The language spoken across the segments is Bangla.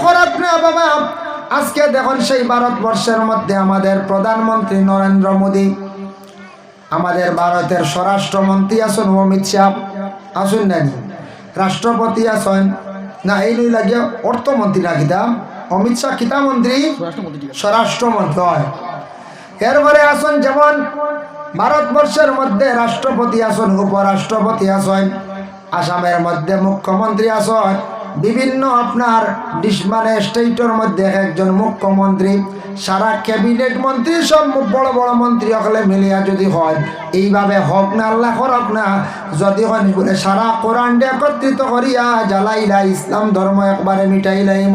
খরাক না বাবা আজকে দেখুন সেই ভারতবর্ষের মধ্যে আমাদের প্রধানমন্ত্রী নরেন্দ্র মোদী আমাদের ভারতের স্বরাষ্ট্রমন্ত্রী আছেন অমিত শাহ। আসুন নানি রাষ্ট্রপতি আছেন না এই লই লাগে অর্থমন্ত্রী না কিতা? অমিত শাহ কিতা মন্ত্রী? স্বরাষ্ট্রমন্ত্রী হয়। এরপরে আসন যেমন ভারতবর্ষের মধ্যে রাষ্ট্রপতি আসন উপরাষ্ট্রপতি আসন আসামের মধ্যে মুখ্যমন্ত্রী আসন বিভিন্ন আপনার মানে স্টেটের মধ্যে একজন মুখ্যমন্ত্রী, সারা ক্যাবিনেট মন্ত্রী, সব বড় বড় মন্ত্রী সকলে মিলিয়া যদি হয়, এইভাবে হক না, আল্লাহ করক না, যদি হয় বলে সারা কোরআন একত্রিত করিয়া জ্বালাইলা ইসলাম ধর্ম একবারে মিটাইলাইম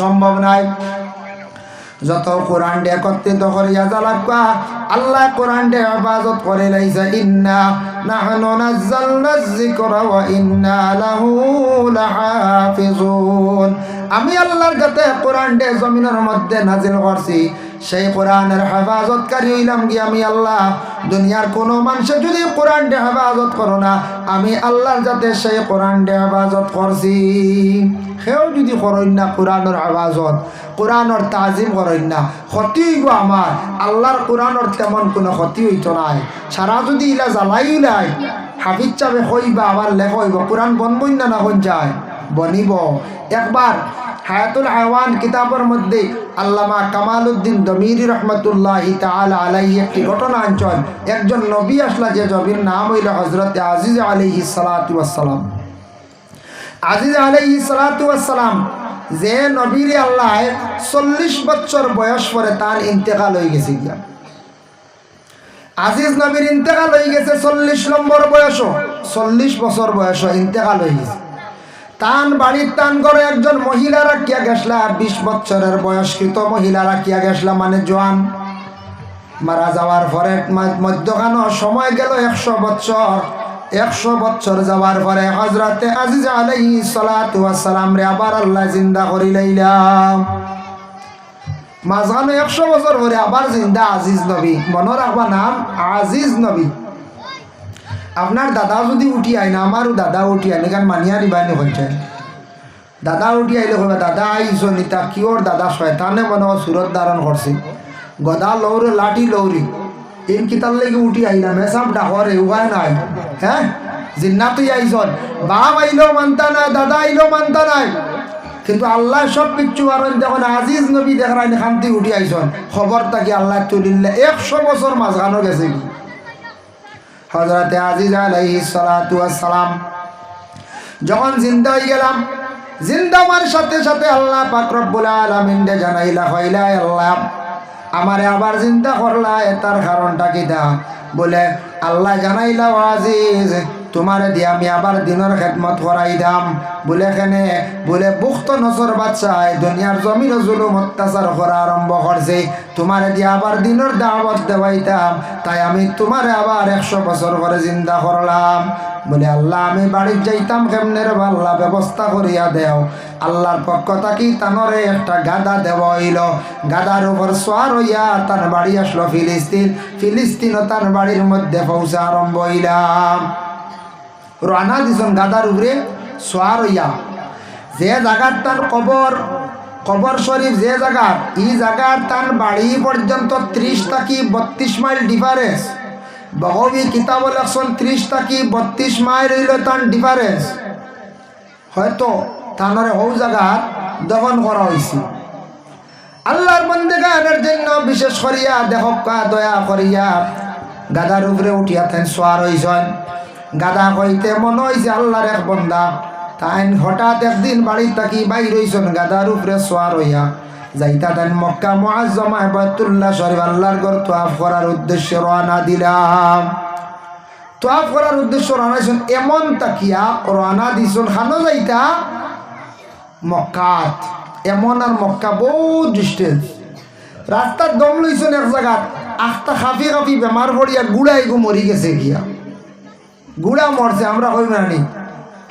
সম্ভব নাই। যত কোরআন ডে একত্রিত করিয়া লাগবা আল্লাহ কোরআন ডে হেফাজত করে লাইছে, ইন্না নাহনু নাজ্জালনা যিকরা ওয়া ইন্না লাহু লাহাফিজুন। আমি আল্লাহর কাছে কোরআন ডে জমিনের মধ্যে নাজিল করছি। সেই কোরআনের হেফাজতকারী হইলাম কি আমি আল্লাহ। দুনিয়ার কোনো মানুষে যদি কোরআন ডে হেফাজত করো না, আমি আল্লাহর যাতে সেই কোরআন ডে হেফাজত করছি। সেও যদি করইন না কোরআনের হেফাজত, কোরআনের তাজিম করেন না, ক্ষতি হইব আমার। আল্লাহর কোরআনের তেমন কোনো ক্ষতি হইতো নাই। সারা যদি ইলা জ্বালাই নাই, হাফিজ চাবে হইবা আবার লেখ হইব, কোরআন বনবই না না হন যায়, বনিব। একবার হায়াতুল হায়ওয়ান কিতাবের মধ্যে আল্লামা কামালউদ্দিন দমিরি রহমতুল্লাহ তাআলা আলাইহি একটি ঘটনা অঞ্চল একজন নবী আসলা যে নবীর নাম হইল হজরত আজিজ আলাইহি সালাতু ওয়াসসালাম। আজিজ আলাইহি সালাতু ওয়াসসালাম যে নবীর আল্লাহ চল্লিশ বছর বয়স পরে তার ইন্তেকাল হয়ে গেছে গিয়া। আজিজ নবীর ইন্তেকাল হয়ে গেছে চল্লিশ নম্বর বয়স চল্লিশ বছর বয়স ইন্তেকাল হয়ে গেছে। তান বাড়ির তান করে একজন মহিলা রাখিয়া গেছলা বিশ বছরের বয়স্কৃত মহিলা রাখিয়া গেছলা মানে জোয়ান। মারা যাওয়ার পরে মধ্যখানো সময় গেল একশো বছর। একশো বছর যাওয়ার পরে হজরতে আজিজ সালাতু ওয়াসসালাম রে আবার আল্লাহ জিন্দা করি লাইলাম। মাঝখানে একশো বছর পরে আবার জিন্দা আজিজ নবী। মনে রাখবা নাম আজিজ নবী। আপনার দাদা যদি উঠি আয় না আমারও দাদা উঠি আইনি কারণ মানিয়া দিবানি হচ্ছে দাদা উঠি আইলে কবে দাদা আইসো নিতা কিওর দাদা শয়তানে মনে সুরত ধারণ করছে গদা লৌরে লাঠি লৌরি ইন কিতার লেগে উঠি আইলাম এসব ডাকরে উগায় নাই হ্যাঁ জিন্না তুই আইসন বাপ আইলেও মানতা নাই, দাদা আইলেও মানতা নাই। কিন্তু আল্লাহ সব কিচ্ছু পারেন যখন আজিজ নবী দেখায় খান্তি উঠি আইসন খবর তাকে আল্লাহ তুলিলে একশো বছর মাঝখানো গেছে কি? হজরতে আজিজ আলহি সালাম যখন জিন্দা হয়ে গেলাম, জিন্দা সাথে সাথে আল্লাহ পাকরবুল আলমিনে জানাইলা হইলা আল্লাহ, আমারে আবার জিন্দা করলা এটার কারণটা কি দা বলে, আল্লাহ জানাইলা আজিজ তোমারে দিয়ে আমি আবার দিনের খেদমত করাই দাম। বলে কেনে? বলে বুক্ত নসর বাচ্চায় দুনিয়ার জমির জুলুম অত্যাচার করা আরম্ভ করছে তোমারে দিয়ে আবার দিনের দাওয়াত দেওয়াইতাম তাই আমি তোমারে আবার একশো বছর করে চিন্তা করলাম বলে আল্লাহ, আমি বাড়ির যাইতাম কেমনে রে আল্লাহ ব্যবস্থা করিয়া দেও। আল্লাহর পক্ষ থাকি তানরে একটা গাদা দেব হইল গাদার উপর সোয়ার হইয়া তার বাড়ি আসলো ফিলিস্তিন। ফিলিস্তিনও তার বাড়ির মধ্যে পৌঁছা আরম্ভ হইলাম রানা দিছন গাদার উপরে সোয়ার হইয়া যে জায়গার তার কবর কবর শরীফ যে জায়গার ই জায়গার তার বাড়ি পর্যন্ত ত্রিশ থাকি বত্রিশ মাইল ডিফারেন্স বহবি কিতাব লেখছেন ত্রিশ থাকি বত্রিশ মাইল হইল তার ডিফারেন্স হয়তো তানরে হৌ জায়গার দহন করা হয়েছে আল্লাহর বন্দেগানের জন্য বিশেষ করিয়া দেখকা দয়া করিয়া গাদার উপরে উঠিয়া থান সোয়ার হইছেন গাদা কইতে মনে হয়েছে আল্লাহর এক বন্দা। তাই হঠাৎ একদিন বাড়ি থাকি বাইর হইছেন গাদার উপরে সোয়ার হইয়া। যাইতা তাই মক্কা মুআজ্জমা বাইতুল্লাহ শরীফ আল্লাহর ঘর তোয়াফ করার উদ্দেশ্যে রওনা দিলাম। তোয়াফ করার উদ্দেশ্য রওনা দিছেন এমন তাকিয়া, রওনা দিছেন খানো যাইতা? মক্কাত। এমন আর মক্কা বহুত ডিস্টেন্স রাস্তার দম লইছেন এক জায়গাত। আখটা খাফি খাফি বেমার পড়িয়া গুড়াই গো মরি গেছে গিয়া। গুড়া মরছে, আমরা কই নানি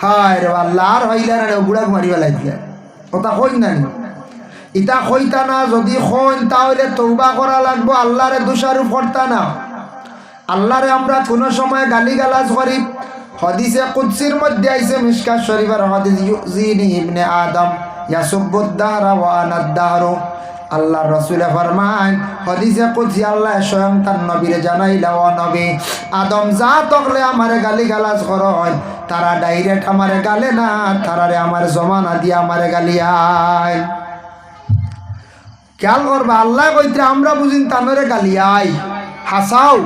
হায় রে আল্লাহ আর হইলা না গুড়াক মারি পেলাই দিয়া কথা কই নানি ইটা কইতা না, যদি কইন তাহলে তৌবা করা লাগবো, আল্লাহরে দোষারোপ করতা না। আল্লাহরে আমরা কোনো সময় গালি গালাজ করি। হদিসে কুৎসির মধ্যে আইসে মিসকাত শরীফের হদিস ইউজিনি ইবনে আদম ইয়াসুবুদ্দারা ওয়া আনাদ্দারু আল্লাহ রসুলে ফরমান হদিসে কুচি আল্লাহ স্বয়ং তার নবীরে জানাইলা, ও নবী, আদম যা তকলে আমারে গালি গালাজ করন, তারা ডাইরেক্ট আমারে গালে না, তারারে আমার জমানা দিয়ে আমারে গালি আয়। খেয়াল করবা, আল্লাহ কইতে, আমরা বুঝিন তানরে গালিয়াই হাসাও।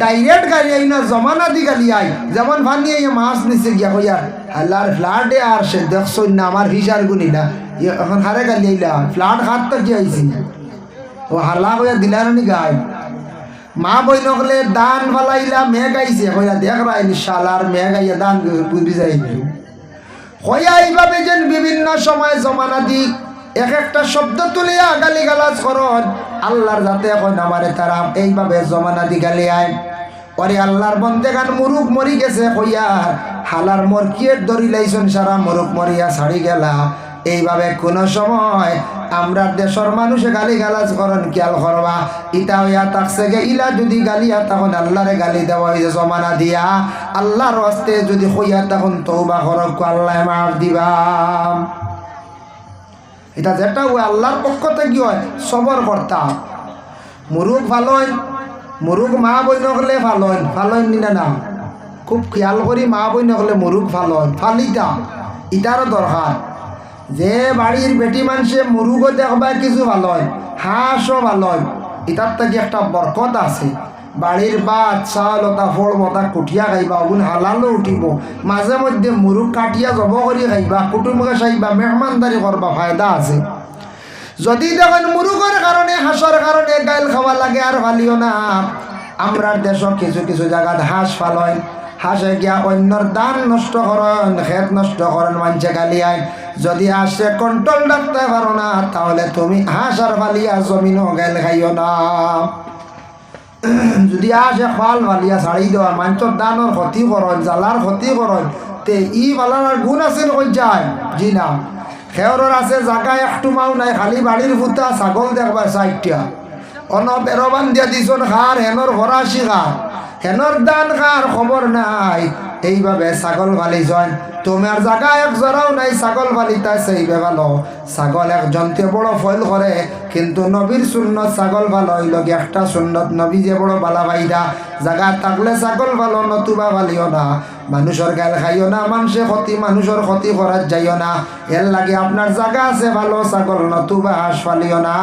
ডাইরেক্ট গালি আই না, জমানা দি গালি আই। যেমন ভানি এই মাছ নিচে গিয়া কইয়া হাল্লার ফ্লাডে আর সে দেখছই না, আমার হিসার গুনি না। ইয়ে এখন হারে গালি আইলা ফ্লাড হাত তো কি আইছি ও হাল্লা কইয়া দিলার নি গাই মা বই নকলে দান ফালাইলা, মেঘ আইছে, কইয়া দেখ রাইনি শালার মেঘ আইয়া দান বুঝি যাই কইয়া এইভাবে যেন বিভিন্ন সময় জমানা দি এক একটা শব্দ তুলিয়া গালি গালাজ করন। আল্লাহর যাতে এখন আমারে তারা এইভাবে জমানা দি গালি আয় পরে আল্লাহর বন্দে গান মুরুখ মরি গেছে কইয়া, হালার মরকিয়ের দড়ি লাইছন সারা মুরুখ মরিয়া ছাড়ি গেলা। এইভাবে কোনো সময় আমরা দেশের মানুষে গালি গালাজ করেন, খেয়াল করবা। ইটা হইয়া তাকছে গে ইলা যদি গালিয়া তখন আল্লাহরে গালি দেওয়া হয়েছে জমানা দিয়া। আল্লাহর হস্তে যদি হইয়া তখন তৌবা করক আল্লাহ মাফ দিবা এটা যেটা ওই আল্লাহর পক্ষ থেকে হয়, সবর কর্তা। মুরুখ ভালইন মুরুখ মা বই নকলে ভালইন ভালইন নিনা না। খুব খেয়াল করি মা বই নকলে মুরুখ ভালইন ফালিতা ইটারও দরকার। যে বাড়ির বেটি মানুষে মুরুগও দেখবা কিছু ভালইন হাঁসও ভালইন ইটার থেকে একটা বরকত আছে। বাড়ির বাদ চাল ওটা ফল, মতা কুটিয়া খাইবা ওগুন হালালো উঠিব। মাঝে মধ্যে মুরুখ কাটিয়া জব কৰি খাইবা কুটুমকে চাইবা মেহমানদারি করবা ফায়দা আছে। যদি দেখেন মুরুগের কারণে হাঁসর কারণে গাইল খাওয়া লাগে আর ভালিও না। আমরার দেশ কিছু কিছু জায়গাত হাঁস ফালয়। হাঁসে গিয়া অন্যর দান নষ্ট করেন খেত নষ্ট করেন মানছে গালি আইন যদি হাঁসে কন্ট্রোল রাখতে পারো না, তাহলে তুমি হাঁস আর ফালিয়া জমিনও গাইল খাইও না। যদি আসে ফাল ফালিয়া ছাড়ি দেওয়া মাঞ্চর দানোর ক্ষতি করেন জ্বালার ক্ষতি করেন তে ই ফালার গুণ আছে নকল যায়। জি না। খেয়রের আছে জাগা একটু মাও নাই, খালি বাড়ির ফুটা ছাগল দেখবা চাইটা অন বেরবান দিয়া দিছন খার হেনর ভরাশি খার হেনর দান খার খবর নাই। এইভাবে ছাগল ফালি যায় তোমার জায়গা এক জরাও নাই, ছাগল ফালিতা সেইবে ভালো ছাগল এক জন্তে বড় ফল করে, কিন্তু নবীর সুন্নত ছাগল ভালো হইল একটা সুন্নত নবী যে বড় বালা বাইদা জায়গা থাকলে ছাগল ভালো নতুবা ভালিও না। মানুষের গাল খাইও না মানুষের ক্ষতি মানুষের ক্ষতি করার যাইও না। এর লাগে আপনার জায়গা আছে ভালো, ছাগল নতুবা হাঁস ফালিও না।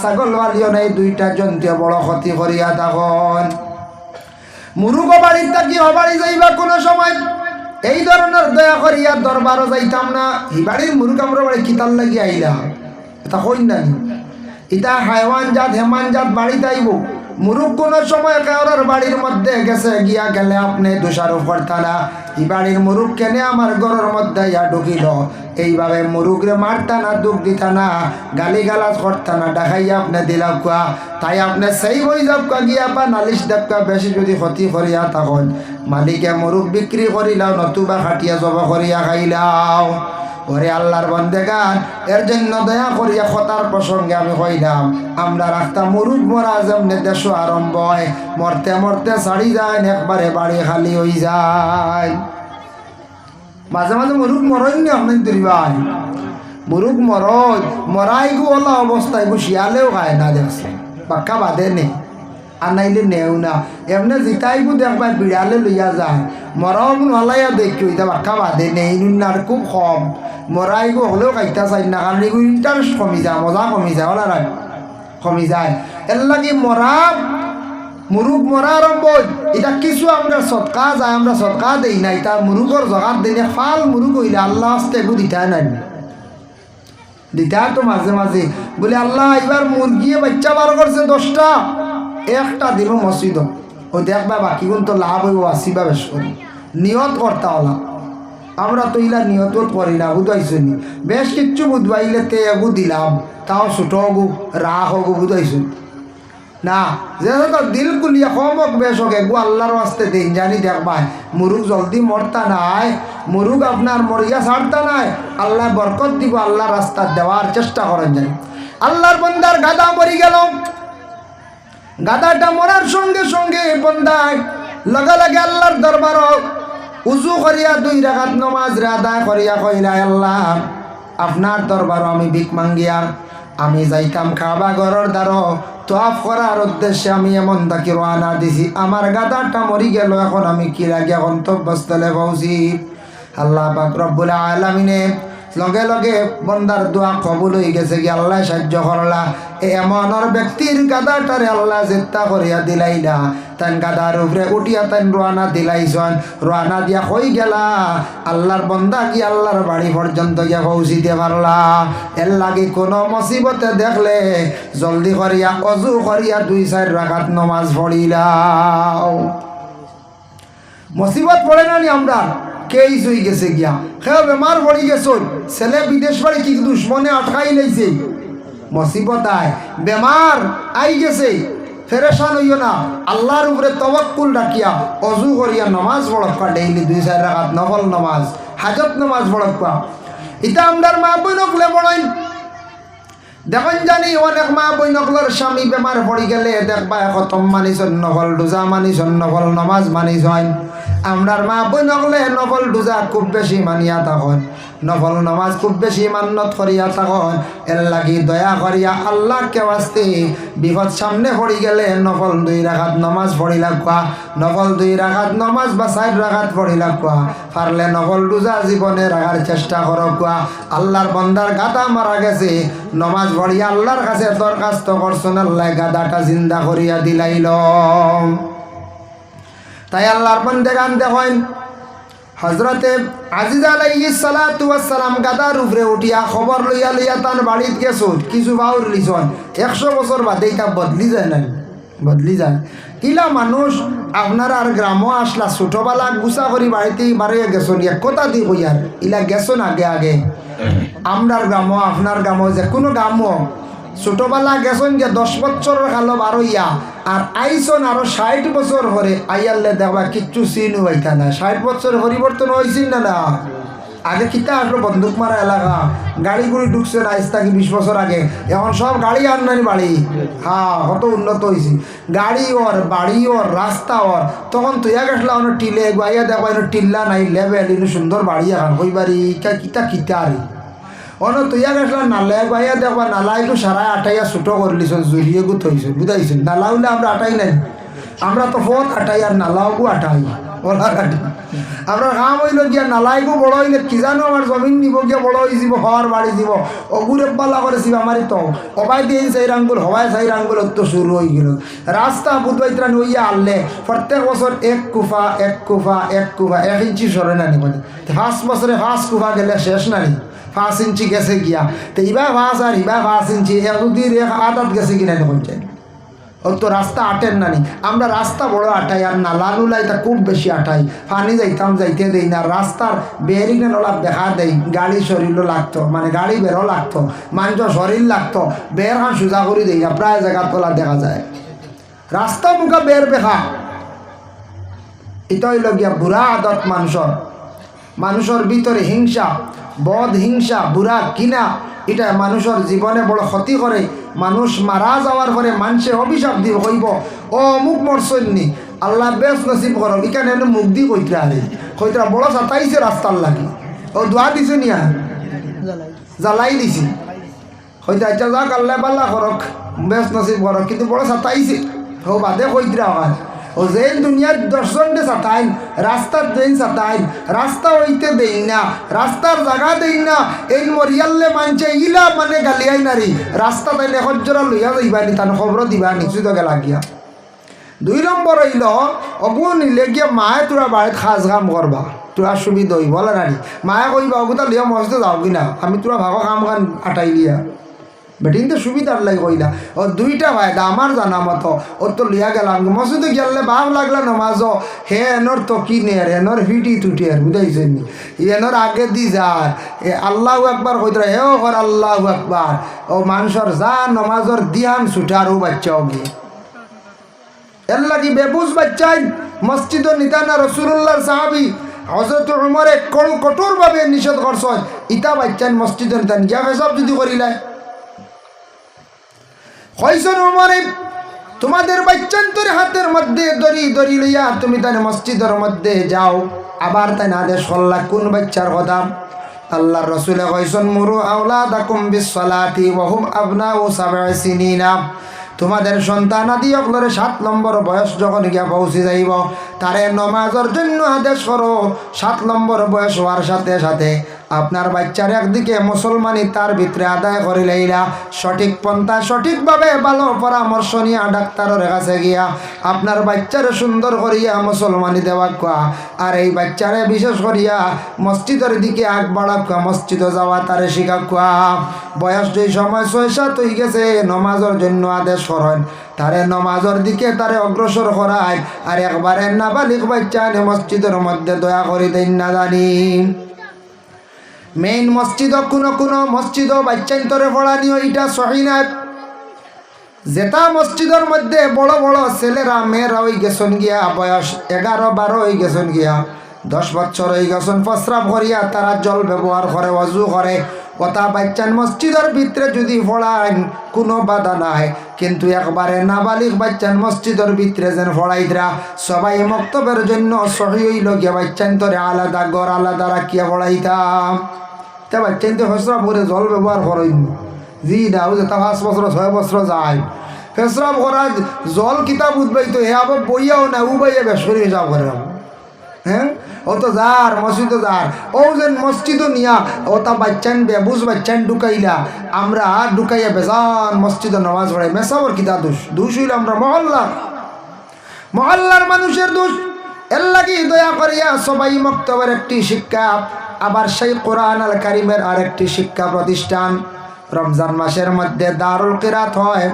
ছাগল ফালিও না এই দুইটা জন্তে বড় ক্ষতি করিয়া তখন মুরুগ বাড়ির থাকি অবাড়ি যাইবা কোনো সময়? এই ধরনের দয়া করিয়া দরবারও যাইতাম না। এই বাড়ির মুরুগ আমরা বাড়ি কিতাল লাগি আইলা এটা কইন না ইটা হাইওয়ান জাত, হেমান জাত বাড়িতে আইব। কোনো সময় কারোর বাড়ির মধ্যে গেছে, গিয়া গেলে আপনি দোষারোপ করতানা ই বাড়ির মুরুখ কেনে আমার ঘরের মধ্যে ইয়া ঢুকিল। এইভাবে মুরুগরে মারতা না, দুঃখ দিতা না গালি গালাজ করতা না দেখাইয়া আপনি দিলাম কুয়া। তাই আপনি সেই বই যাব গিয়া বা নালিশ দেবকা, বেশি যদি ক্ষতি করিয়া তখন মালিকে মুরুখ বিক্রি করিলাও, নতুবা খাটিয়া জব করিয়া খাইলাও। ওরে আল্লাহর বন্দেগান এর জন্য দয়া করিয়া কথার প্রসঙ্গে আমি কইলাম আমরা রাস্তা মুরুখ মরা যেমনি দেশ আরম্ভ হয়, মরতে মরতে ছাড়ি যায়, একবারে বাড়ি খালি হয়ে যায়। মাঝে মাঝে মুরুখ মরই নি আপনি দুরিবাই মুরুখ মরই, মরাই গু ওলা অবস্থায় গু শিয়ালেও খায় না দেখছে পাক্কা বাদে নেই। আনাইলে নেও না। এমনি জিতাইবো দেখবা বিড়ালে লইয়া যায়। মরম নলাইয়া দেখি, ওইটা বাক্কা বাদে, নেই নুনার খুব কম। মরাইগো হলেও কাইটা চাই না কারণ এগুলো ইন্টারেস্ট কমি যায়, মজা কমি যায় ওলা রাখ কমি যায়। এর লাগে মরা মুরুখ মরা আরম্ভ এটা কিছু আমরা সৎকা যায়, আমরা সৎকা দেই না এটা মুরুখর জগাত দিলে ফাল মুরুখ হইলে আল্লাহ আসতে এগু দিতা নাই। দিতা তো মাঝে মাঝে বলে, আল্লাহ এবার মুরগিয়ে বাচ্চা বার করছে দশটা। একটা দিব মসজিদ ও দেখবা বাকি কোন তো লাভ হইব আসিবা বেশ করি নিয়ত করতা ওলা। আমরা তো ইলা নিয়ত করি না বুঝাইছো নি বেশ কিচ্ছু বুধবাইলে তে এগু দিলাম তাও ছোট হগু রাখ হগু বুঝাইছো না, যেহেতু দিল কুলিয়া কমক বেশ হোক এগু আল্লাহর আসতে দিন জানি দেখবাই। মুরুগ জলদি মরতা নাই। মুরুগ আপনার মরিয়া ছাড়তা নাই। আল্লাহ বরকত দিব, আল্লাহ রাস্তা দেওয়ার চেষ্টা করেন জানি। আল্লাহর বন্দার গাদা মরি গেল। গাদাটা মরার সঙ্গে সঙ্গে বন্দায় লগা লাগে আল্লাহর দরবার উজু করিয়া দুই রাখাত নমাজ রে আদায় করিয়া কইলা আল্লাহ? আপনার দরবার আমি ভিক মাঙ্গিয়া, আমি যাইতাম খাবা ঘরের দ্বারো তোয়াফ করার উদ্দেশ্যে আমি এমন তাকে রওনা দিছি। আমার গাদারটা মরি গেল, এখন আমি কি লাগিয়া গন্তব্যস্থলে পৌঁছি? আল্লাহ পাক রব্বুল আলমিনে লগে লগে বন্দার দোয়া কবুল হয়ে গেছে কি আল্লাহ সাহায্য করলা। এমনর ব্যক্তির গাদাটারে আল্লাহ চেষ্টা করিয়া দিলাই না। তান গাদার উপরে উঠিয়া তান রোয়ানা দিলাইছন রোয়ানা দিয়া কই গেলা? আল্লাহর বন্দা কি আল্লাহর বাড়ি পর্যন্ত গিয়া পৌঁছিতে পারলা? এর লাগে কোনো মুসিবতে দেখলে জলদি করিয়া, অজু করিয়া দুই চার রাখাত নমাজ পড়িলাও। মুসিবত পড়ে না নি আমরা? কেই জই গেছে গিয়া? খেয়ে বেমার পড়ি গেছ ছেলে বিদেশ বাড়ি কি দুশ্মনে আটকাই লাইছে। মুসিবত আয়। বেমার আই গেছে। ফেরেশান হইও না। আল্লাহর উপরে তবক্কুল রাখিয়া অজু করিয়া নমাজ পড়কা ডেইলি, দুই, চার রাখাত নফল নমাজ, হাজত নমাজ পড়কা ইটা আমরার মা বই নকলে পড়াইন দেখুন জানি অনেক মা বই নকলের স্বামী বেমার পড়ি গেলে দেখবা খতম মানিছন নফল ডোজা মানিছন নফল নমাজ মানিছন আমরার মা বই নকলে নফল ডোজা খুব বেশি মানিয়া তখন নফল নমাজ খুব বেশি মান্নত করিয়া তখন এর লাগি দয়া করিয়া আল্লাহ কে আসতে বিপদ সামনে পড়ি গেলে নফল দুই রাখাত নমাজ পড়ি লাগবা। নফল দুই রাখাত নমাজ বা চার রাখাত পড়ি লাগবা। পারলে নফল ডোজা জীবনে রাখার চেষ্টা করবা আল্লাহর বন্দার গাদা মারা গেছে। নমাজ পড়িয়া আল্লাহর কাছে দরখাস্ত করছেন আল্লাহ গাদাটা জিন্দা করিয়া দিলাইল। তাই আল্লাহর বন্দে গান দেখেন হজরতে আজিজ আলাইহি সালাতু ওয়াসসালাম গাদার উপরে উঠিয়া খবর লইয়া লইয়া তার বাড়িত গেছো কিছু বাউর লিছন। একশো বছর বাদে এটা বদলি যায় না বদলি যায়। ইলা মানুষ আপনার আর গ্রামও আসলা ছোটবেলা গুছা করি বাড়িতে বাড়িয়ে গেছো এক কথা দি কইয়ার ইলা গেছো আগে আগে। আমরার গ্রামও আপনার গ্রামও যে কোনো গ্রামও। ছোটবেলা গেছন যে দশ বছর কালো বার হইয়া আর আইসন আরও ষাট বছর হরে আইয়ারলে দেখবা কিচ্ছু চিন হইতা না। ষাট বছর পরিবর্তন হয়েছিল না না? আগে কিতা আসলো বন্দুক মারা এলাকা, গাড়ি গুড়ি ঢুকছে না আজ বিশ বছর আগে। এখন সব গাড়ি আর নাই বাড়ি। হ্যাঁ কত উন্নত হয়েছে গাড়ি ওর, বাড়ি ওর, রাস্তা ওর। তখন তুইয়া গেছলা অনেক টিলে গাইয়া দেখবা টিল্লা নাই লেভেল সুন্দর বাড়ি এখন। কই বাড়ি কিতা কিতা আরে অন তুইয়া গেছলা নালে গাইয়া দেখবা নালা একটু সারা আটাইয়া ছুটো করলিছ জুড়িয়ে গু থইছ বুঝাইছেন নালা হলে আমরা আটাই নাই। আমরা তো ফত আটাই আর নালাও আটাই ওলা আমরা কাম হইল গিয়া নালাইকো বড় হইলে কি জানো আমার জমিন নিব গিয়া বড় হয়ে যাব হওয়ার বাড়ি দিব অগুরে পাল্লা করে শিব আমারই তো হবাই দিয়ে সেই রাঙ্গুল হবাই সেই রাঙ্গুল তো শুরু হয়ে গেল। রাস্তা বুধবাইত্রা নইয়া আনলে প্রত্যেক বছর এক কুফা এক কুফা এক কুফা, এক ইঞ্চি সরে নানি বলে ফার্স্ট বছরে ফার্স্ট কুফা গেলে শেষ নানি। পাঁচ ইঞ্চি গেছে গিয়া। তো ইবা পাঁচ আর ইবা পাঁচ ইঞ্চি এতদিন এক আদাত গেছে কিনা দেখুন চাই ও তো রাস্তা আটেন নানি। আমরা রাস্তা বড় আটাই আর নালা নুলাই তা খুব বেশি আটাই। পানি যাইতাম, যাইতে দেই না। রাস্তার বেরিং ওলা দেখা দেই, গাড়ি শরীরও লাগতো মানে গাড়ি বেরো লাগতো মানুষ শরীর লাগতো বের হান সোজা করে দেই না প্রায় জায়গা তোলা দেখা যায়। রাস্তা মুখা বের বেখা। এটা হইল গিয়া বুড়া আদত মানুষের মানুষের ভিতরে হিংসা। বধ হিংসা, বুড়া কিনা এটা মানুষের জীবনে বড় ক্ষতি করে মানুষ মারা যাওয়ার পরে মানুষে অভিশাপ দিব কইব ও অমুক মরসন্নি আল্লাহ বেশ নসিব করো এখানে এমনি মুখ দি কইতরা আরে কইতরা বড় চাতাইছে রাস্তার লাগি। ও দোয়া দিছে নিয়া জ্বালাই দিছি। হয়তো আচ্ছা যাক আল্লাহ পাল্লা করক বেশ নসিব করক কিন্তু বড় চাতাইছে। ও বাদে কইতরা হয় ও যে দুনিয়ার দর্শন দে চাতাইন রাস্তার দেন চাতাইন রাস্তা হইতে দেই না, রাস্তার জায়গা দেই না, এই মরিয়াল্লে মানছে, ইলা মানে গালিয়াই নারি, রাস্তা তাইলে হজ্জরা লইয়া যাইবানি, তান খবর দিবানি সুদ গেলা গিয়া। দুই নম্বর হইল অগু নিলে গিয়া মায়ে তোরা বাড়িত সাজ কাম করবা তোরা সুবিধা হইব নারী মায়ে কইবা, অগুতা, লিয়া মসজিদে যাও কিনা, আমি তোরা ভাগো কাম কান আটাই লিয়া। বেটিং তো সুবিধার লাগে কইলা। ও দুইটা ফায়দা আমার জানা মতো ও তো লিয়া গেলাম। মসজিদে গেলে ভাব লাগলা নমাজ, হে এনর তো কি নের এনর হিটি তুটি আর বুঝাইছেন নি এনর আগে দি যার এ, আল্লাহ একবার কইতরা হে ও কর আল্লাহ একবার ও মানুষের যা নমাজর দিয়ান ছুটার ও বাচ্চা অগি এর লাগি বেবুজ বাচ্চাই মসজিদ নিতানা রসুল্লাহর সাহাবি হজরত উমরে কঠোরভাবে নিষেধ করছেন ইতা বাচ্চান মসজিদ নিতান। গিয়া ফেসব যদি করিলাই হয়েছেন উমরে, তোমাদের বাচ্চান্তর হাতের মধ্যে দড়ি দড়ি লইয়া তুমি তাই মসজিদের মধ্যে যাও। আবার তাই আদেশ হল্লা কোন বাচ্চার কথা? আল্লাহ রসুলে কইসন মুরু আওলা দাকুম বিশ্বলাতি বহুম আবনা ও সিনিনা। তোমাদের সন্তান আদি অকলরে সাত নম্বর বয়স যখন গিয়া পৌঁছে যাইব তারে নমাজের জন্য আদেশ করো। সাত নম্বর বয়স হওয়ার সাথে সাথে আপনার বাচ্চার একদিকে মুসলমানি তার ভিতরে আদায় করে লইলা। সঠিক পন্থা, সঠিকভাবে ভালো পরামর্শ নিয়ে ডাক্তারের কাছে গিয়া আপনার বাচ্চারে সুন্দর করিয়া মুসলমানি দেওয়া কোয়া। আর এই বাচ্চারে বিশেষ করিয়া মসজিদের দিকে আগ বাড়া কোয়া, মসজিদে যাওয়া তারে শিখা কোয়া। বয়স যেই সময় ছয় সাত হয়ে গেছে, নমাজের জন্য আদেশ করেন। তারে নমাজের দিকে তারে অগ্রসর করায় আর একবারে নাবালিক বাচ্চা মসজিদের মধ্যে দয়া করে দেন না জানি। মেইন মসজিদ কোনো কোনো মসজিদ বাচ্চান্তরে পড়ানিও এটা সহি না। যেটা মসজিদের মধ্যে বড় বড় ছেলেরা, মেয়েরা ওই গেছন গিয়া, বয়স এগারো বারো হয়ে গেছন গিয়া, দশ বছর ওই গেছন প্রস্রাব করিয়া তারা জল ব্যবহার করে, অজু করে। কথা বাচ্চান মসজিদের ভিতরে যদি পড়ান কোনো বাধা নাই। কিন্তু একবারে নাবালিক বাচ্চান মসজিদের ভিতরে যেন পড়াইতরা সবাই মক্তবের জন্য সহি বাচ্চান তোরে আলাদা গড় আলাদা রাখিয়া পড়াইতাম তা বাচ্চান তো ফসরা করে জল ব্যবহার করেন। জি না, ওই যে তা পাঁচ বছর, ছয় বছর যায়। ফেসরাব করা জল কিতাব উঠবাই তো হে আবার বইয়াও না, উবাইয়া বেশ করে হিসাব করে হ্যাঁ? ও তো যার, মসজিদও যার। ও যে মসজিদও নিয়া, ও তা বাচ্চান বেবুজ বাচ্চান ঢুকাইলা। আমরা ঢুকাইয়া বেজান মসজিদে নামাজ পড়াই। মেসাবর কিতা দোষ? দোষ হইল আমরা মহল্লা মহল্লার মানুষের দোষ। এর লাগি দয়া করিয়া সবাই মক্তবের একটি শিক্ষা, আবার সেই কোরআন আল কারিমের আরেকটি শিক্ষা প্রতিষ্ঠান। রমজান মাসের মধ্যে দারুল কিরাত হয়।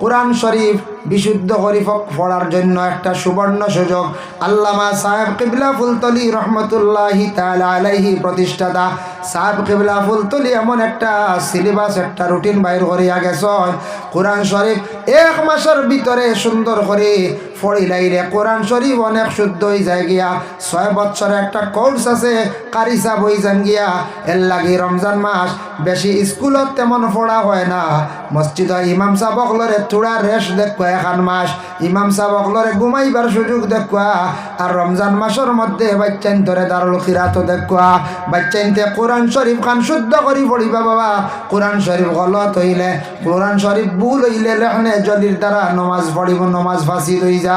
কোরআন শরীফ বিশুদ্ধ শরীফ পড়ার জন্য একটা সুবর্ণ সুযোগ। আল্লামা সাহেব কিবলা ফুলতলি রহমতুল্লাহি আলাইহি প্রতিষ্ঠাতা। সাহেব কিবলা ফুলতলি এমন একটা সিলেবাস, একটা রুটিন বাইর করিয়া গেছ কোরআন শরীফ এক মাসের ভিতরে সুন্দর করে পড়িলাইরে কোরআন শরীফ অনেক শুদ্ধ হয়ে যায় গিয়া। ছয় বছরে একটা কোর্স আছে কারিসা বই যান গিয়া। এর লাগি রমজান মাস বেশি স্কুলত তেমন পড়া হয় না। মসজিদ ইমাম সাহেব অকলরে থোড়া রেস্ট দেখুয়া এখান মাস। ইমাম সাহেব অকলরে ঘুমাইবার সুযোগ দেখুয়া। আর রমজান মাসের মধ্যে বাচ্চাইন ধরে দারুল খিরাত দেখুয়া। বাচ্চাইনতে কোরআন শরীফ খান শুদ্ধ করি পড়িবা বাবা। কোরআন শরীফ গলত হইলে, কোরআন শরীফ ভুল হইলে লেখনে জলির দ্বারা নমাজ পড়িব, নমাজ ফাঁসি হয়ে যায়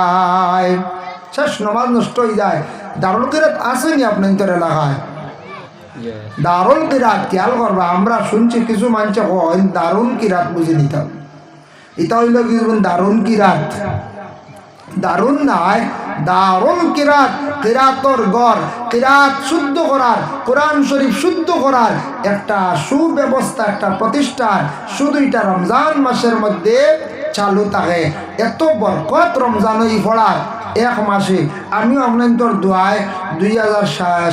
শেষ নমাজ নষ্ট হয়ে যায়। দারুল কিরাত আসেনি আপনার তোর এলাকায়? দারুল কিরাত খেয়াল করবা আমরা শুনছি কিছু মানুষ কয় দারুণ কিরাত বুঝে নিতাম। এটা হইল কি দারুণ কিরাত। দারুণ নাই দারুণ কিরাত, কিরাতর গড় কিরাত শুদ্ধ করার, কোরআন শরীফ শুদ্ধ করার একটা সুব্যবস্থা, একটা প্রতিষ্ঠান শুধু এটা রমজান মাসের মধ্যে চালু থাকে। এত বরকত রমজান ওই পড়ার এক মাসে। আমিও আপনার দোয়ায় দুই হাজার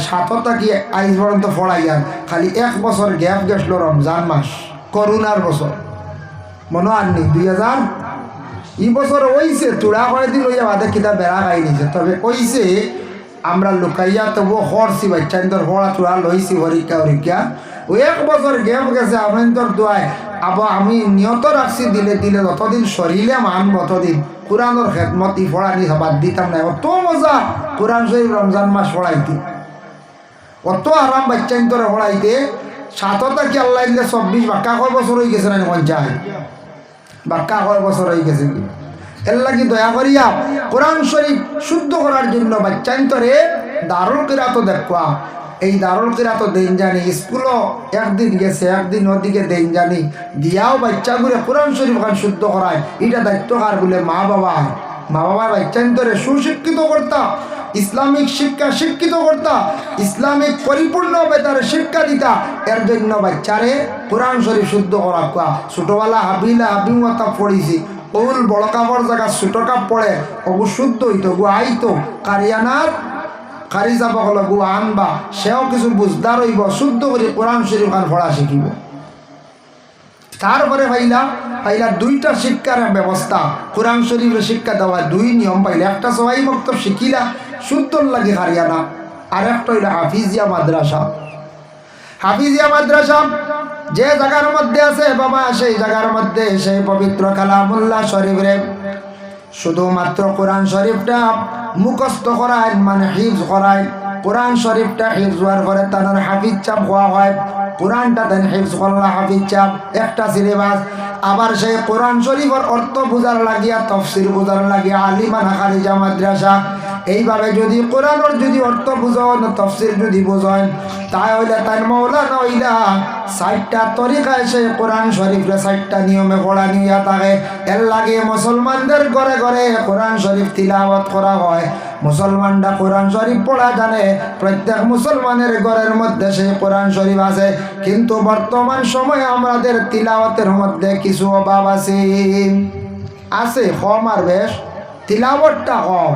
সাত থাকি আইজ পর্যন্ত পড়াইয়ার খালি এক বছর গ্যাপ গেছিল রমজান মাস, করোনার বছর। মনে আননি দুই হাজার ই বছর ওইছে তোড়া করে ওই বাদে কিতা বেড়া খাই নিছে তবে কইছে, আমরা লুকাইয়া তবু হরছি বাচ্চান্তর হরা তোড়া লইছি পরীক্ষা পরীক্ষা ওই এক বছর গেপ গেছে আপনার দোয়ায়। আবার আমি নিয়ত রাখছি, দিলে দিলে যতদিন শরীরে মান, ততদিন কোরআনের খেদমত ই ফড়ানি বাদ দিতাম না অত মজা, কোরআন শরীফ রমজান মাস পড়াইতে অত আরাম বাচ্চান্তরে পড়াইতে সাতটা কি আল্লাহ দিলে চব্বিশ বাক্কা কয় বছর হয়ে গেছে না পঞ্চায়েত বাক্কা কয় বছর হয়ে গেছে। এর লাগি দয়া করিয়া কোরআন শরীফ শুদ্ধ করার জন্য বাচ্চান্তরে দারুল কিরাত দেখবা এই দারুল কিরাত দেন জানি, স্কুলও একদিন গেছে, একদিন ওদিকে দেন জানি। দিয়াও বাচ্চাগুলো কোরআন শরীফ খান শুদ্ধ করায়। এটা দায়িত্ব কার বলে মা বাবা মা বাবার বাচ্চান্তরে সুশিক্ষিত করতা। ইসলামিক শিক্ষা শিক্ষিত করতা, ইসলামিক পরিপূর্ণভাবে তার শিক্ষা দিতা। এর জন্য বাচ্চারে কোরআন শরীফ শুদ্ধ করা কোয়া। ছোটবেলা হাবিলা হাবিমতা পড়িছি। ওল বড় কাপড় জায়গা ছোট কাপ পড়ে, ওগু শুদ্ধ হইতো গু আইতো। কারিয়ানার কারি যাব হলো গু আনবা। সেও কিছু বুঝদার হইব, শুদ্ধ করে কোরআন শরীফ খান পড়া শিখিব। তারপরে পাইলা পাইলা দুইটা শিক্ষার ব্যবস্থা। কোরআন শরীফের শিক্ষা দেওয়া দুই নিয়ম পাইলা একটা সবাই ভক্ত শিখিলা শুদ্ধর লাগে হারিয়ানা। আর একটা হইল হাফিজিয়া মাদ্রাসা। হাফিজিয়া মাদ্রাসা যে জায়গার মধ্যে আছে, বাবা সেই জায়গার মধ্যে সেই পবিত্র কালামুল্লাহ শরীফরে। শুধুমাত্র কোরআন শরীফটা মুখস্থ করায় মানে হিফজ করায়। কোরআন শরীফটা হিফজ হওয়ার পরে তার হাফিজ চাপ হওয়া হয়। কোরআনটা দেন হিফজ করলা হাফিজ চাপ, একটা সিলেবাস। আবার সেই কোরআন শরীফের অর্থ বোঝার লাগিয়া, তফসির বোঝার লাগিয়া আলিমানা খারিজা মাদ্রাসা। এইভাবে যদি কোরআনের যদি অর্থ বুঝন তফসির যদি বুঝেন, তাহলে তাই মৌলানা নইলা ষাটটা তরিকায় সেই কোরআন শরীফরে ষাটটা নিয়মে পড়া নিয়া থাকে। এর লাগে মুসলমানদের ঘরে ঘরে কোরআন শরীফ তিলাওয়াত করা হয়। মুসলমানরা কোরআন শরীফ পড়া জানে। প্রত্যেক মুসলমানের ঘরের মধ্যে সেই কোরআন শরীফ আছে। কিন্তু বর্তমান সময়ে আমাদের তিলাওয়াতের মধ্যে কিছু অভাব আছে। আছে, কম আর বেশ। তিলাওয়াতটা কম।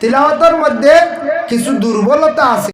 তিলাওয়াতের মধ্যে কিছু দুর্বলতা আছে।